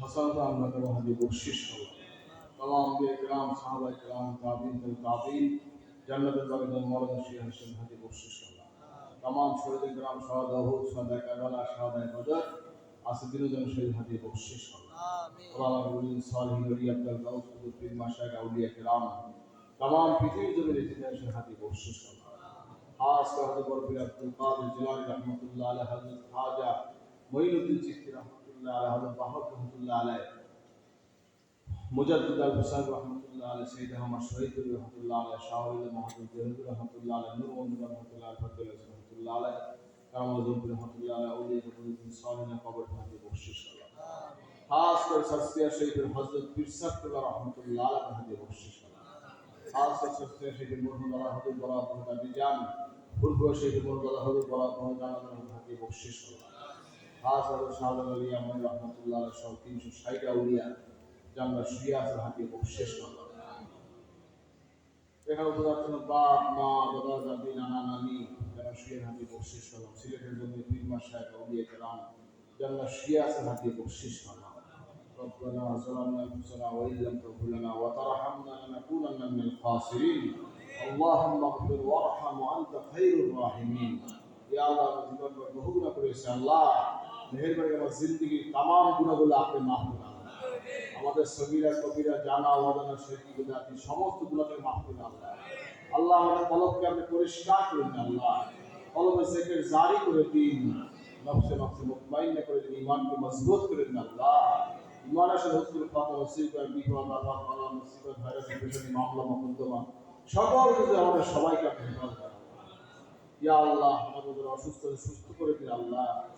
হাসান আমরা কেন হাজি বকশিস করলাম تمام دے کرام صحابہ کرام تابعین تل تابعین جنت البرد مولانا شیخ حسین حدی بخشش اللہ تمام شہید کرام شہداء احد شہداء کربلا شہداء بدر اسدین الدین شہید حدی بخشش اللہ اللہ ربین صالحین ولی عبدال غوث قطب پیر مشاق اولیاء کرام تمام পৃথিবীর জমির ইতিহাস হাতি বকশিশ আল্লাহ খাস করে পীর আব্দুল কাদের জিলানী রহমাতুল্লাহ আলাইহি হযরত খাজা মঈনুদ্দিন চিশতি রাহমাতুল্লাহ হযরত বাহর রাহমাতুল্লাহ আলাইহি মুজাদ্দিদ আল হুসাইন রহমতুল্লাহ আলাই সৈয়দ আহমদ শহীদুর রহমতুল্লাহ আলাই শাহরুল মাহমুদ জহিদুর রহমতুল্লাহ আলাই নূর মোহাম্মদ রহমতুল্লাহ ফতুল্লাহ রহমতুল্লাহ আলাই কামালুদ্দিন রহমতুল্লাহ আলাই উলি রহমতুল্লাহ সালিনা কবর বকশিশ করলাম খাস করে সস্তিয়া শহীদুল হযরত পীর রহমতুল্লাহ হাতে বকশিশ করলাম খাস করে সস্তিয়া শহীদুল মুহাম্মদ আল্লাহ হযরত বড় আব্দুল জান পূর্ব শহীদুল মুহাম্মদ আল্লাহ হযরত বড় আব্দুল জান হাতে বকশিশ করলাম খাস করে শাহরুল আলী আমল রহমতুল্লাহ আলাই সহ তিনশো ষাট আউলিয়া যে আমরা শুয়ে আছে হাতে শেষ করলাম এখানে উপদার্থন বাপ মা দাদা দাদি নানা নানি যারা শুয়ে হাতে শেষ করলাম সিলেটের জন্য পীর মাস সাহেব উলিয়ে কেরাম যে আমরা শুয়ে আছে হাতে শেষ করলাম ربنا ظلمنا انفسنا وان لم تغفر لنا وترحمنا لنكونن من الخاسرين اللهم اغفر وارحم وانت خير الراحمين يا الله জীবন বহু গুনাহ করেছে আল্লাহ আমার তাম গুণাগুলো আপনি মাফ করে আমাদের সবিরা কবিরা, জানা, অজানা সমস্ত মাফ করে আল্লাহ আমাদের আপনি পরিষ্কার আল্লাহ। জারি করে দিন। নফসে নফসে করে দিন ইমানকে মজবুত করে দিন, আল্লাহ। সকল আমাদের সবাইকে ইয়া আল্লাহ, আমাদের অসুস্থ সুস্থ করে দিন, আল্লাহ।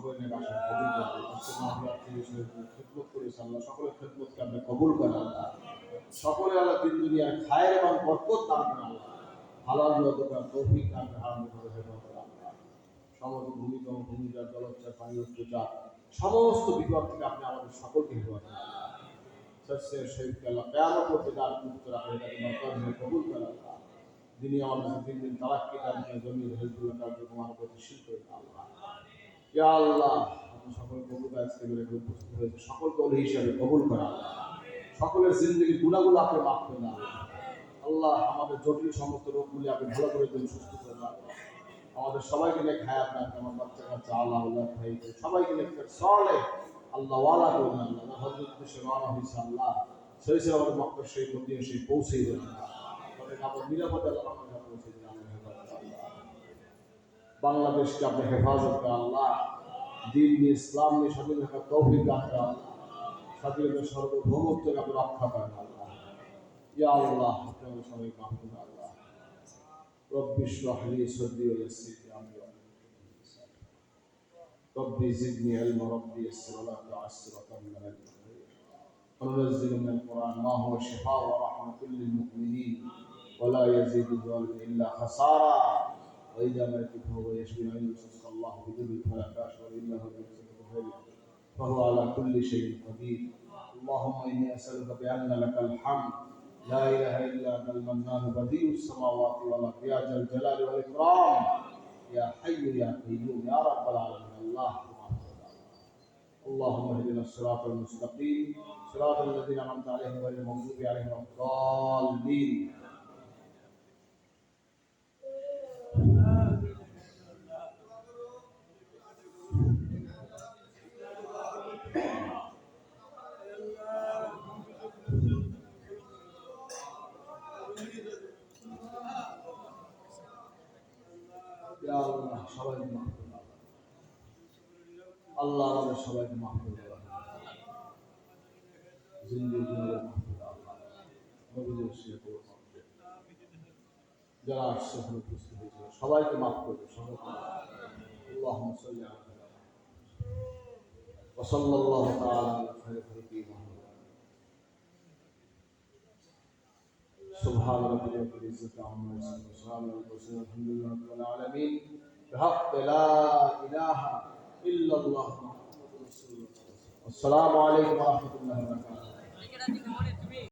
করেন আজকে মাহফিল খেদমত করে ইনশাআল্লাহ সকলের খেদমতকে আপনি কবুল করেন সকলে আল্লাহ দিন দুনিয়ার খায়ের এবং বরকত দান করেন দান করেন সমস্ত ভূমিকম্প বিপদ থেকে আপনি আমাদের সকলকে হেফাজত করেন কেন করতে তার মুক্ত রাখে এটাকে কবুল করে আল্লাহ। দিন। আল্লাহ আমাদের জটিল সমস্ত আপনি ভালো করে দিন, সুস্থ করে আমাদের সবাইকে নিয়ে খায় আপনার আমার বাচ্চা কাচ্চা, আল্লাহ আল্লাহ সবাইকে নিয়ে চলে আল্লাহ আল্লাহ আল্লাহ। সেই সে আমাদের মক্কার সেই সেই পৌঁছেই বাংলাদেশকে আপনি হেফাজত করেন আল্লাহ দিন নিয়ে ইসলাম নিয়ে স্বাধীন থাকার তৌফিক রাখতে আল্লাহ স্বাধীনতার সার্বভৌমত্বকে আপনি রক্ষা করেন আল্লাহ ইয়া আল্লাহ আপনি আমাদের সবাই মাফ করুন আল্লাহ رب اشرح لي صدري ويسر لي امري ربي زدني علما ربي يسر ولا تعسر وتمم وننزل من القران ما هو شفاء ورحمه للمؤمنين ولا يزيد الظالم إلا خسارا. وإذا ملك فهو يشفي وإن يمسسك الله بذل فلا كاشف الا هو يمسك فهو على كل شيء قدير. اللهم إني أسألك بأن لك الحمد. لا إله إلا أنت المنان بديع السماوات والأرض. يا ذا الجلال والإكرام. يا حي يا قيوم. يا رب العالمين. الله اللهم اهدنا الصراط المستقيم. صراط الذين أنعمت عليهم غير المغضوب عليهم ولا الضالين. ইয়া আল্লাহ সবাইকে মাফ করে দাও। আল্লাহ আমাদের সবাইকে মাফ করে দেওয়া জিন্দগি জীবনে মাফ করে দাও আল্লাহ নবীদের শিয়ে করে মাফ করে দাও। যারা আসছে এখানে উপস্থিত হয়েছিল সবাইকে মাফ করে দাও, সবাইকে মাফ করে দাও। اللهم صل على محمد وصلى الله تعالى على خير خلقه محمد سبحان ربك رب العزة عما يصفون وسلام على المرسلين الحمد لله رب العالمين. بحق لا إله إلا الله السلام عليكم ورحمة الله وبركاته.